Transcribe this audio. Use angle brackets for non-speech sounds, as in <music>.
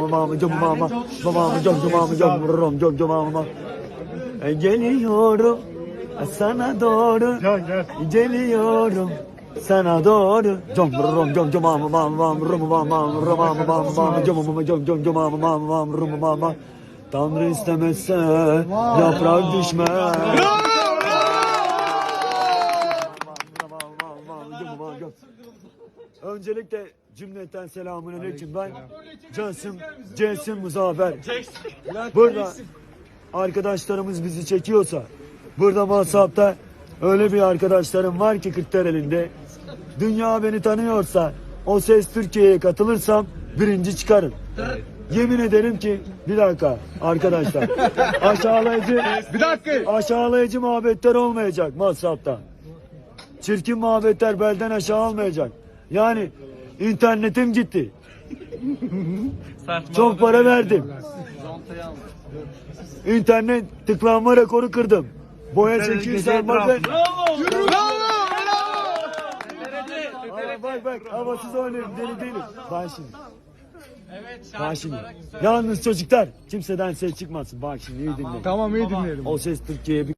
mama mama cum mama mama cum cum mama cum rum cum cum mama E, Geliyorum sana doğru Geliyorum sana doğru Cum rum cum cum mama mama rum mama rum mama mama cum mama cum cum cum mama mama rum mama Tanrı istemezse yaprak düşmez. Öncelikle cümleten selamun aleyküm ben Casim, Cesim Muzaffer. Burada arkadaşlarımız bizi çekiyorsa burada WhatsApp'ta öyle bir arkadaşlarım var ki Kırklareli'nde dünya beni tanıyorsa o ses Türkiye'ye katılırsam birinci çıkarım. Yemin ederim ki bir dakika arkadaşlar <laughs> aşağılayıcı Bir dakika. aşağılayıcı muhabbetler olmayacak WhatsApp'ta. Çirkin muhabbetler belden aşağı olmayacak. Yani internetim gitti. Çok para verdim. İnternet tıklanma rekoru kırdım. Boya 800 bakın. Aa, bak bak havasız oynuyorum deli değilim. Bak şimdi. Bak şimdi. Yalnız çocuklar kimseden ses çıkmasın. Bak şimdi iyi dinleyin. Tamam iyi dinleyelim. O ses Türkiye'ye bir